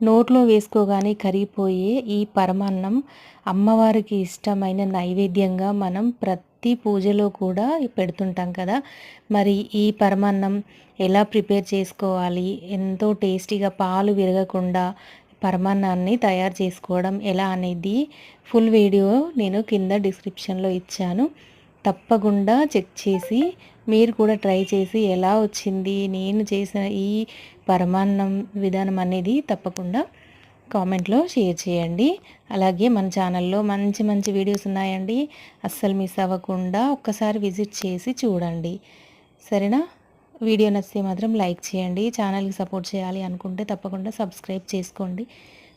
నోట్లో వేసుకోగానే కరిగిపోయే ఈ పరమాన్నం అమ్మవారికి ఇష్టమైన నైవేద్యంగా మనం ప్రతి పూజలో కూడా పెడుతుంటాం కదా. మరి ఈ పరమాన్నం ఎలా ప్రిపేర్ చేసుకోవాలి? ఎంతో టేస్టీగా పాలు విరగకుండా పరమాన్నాన్ని తయారు చేసుకోవడం ఎలా అనేది ఫుల్ వీడియో నేను కింద డిస్క్రిప్షన్లో ఇచ్చాను. తప్పకుండా చెక్ చేసి మీరు కూడా ట్రై చేసి ఎలా వచ్చింది నేను చేసిన ఈ పరమాన్నం విధానం అనేది తప్పకుండా కామెంట్లో షేర్ చేయండి. అలాగే మన ఛానల్లో మంచి మంచి వీడియోస్ ఉన్నాయండి. అస్సలు మిస్ అవ్వకుండా ఒక్కసారి విజిట్ చేసి చూడండి. సరేనా? వీడియో నచ్చితే మాత్రం లైక్ చేయండి. ఛానల్కి సపోర్ట్ చేయాలి అనుకుంటే తప్పకుండా సబ్స్క్రైబ్ చేసుకోండి.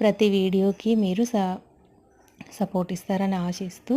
ప్రతి వీడియోకి మీరు సపోర్ట్ ఇస్తారని ఆశిస్తూ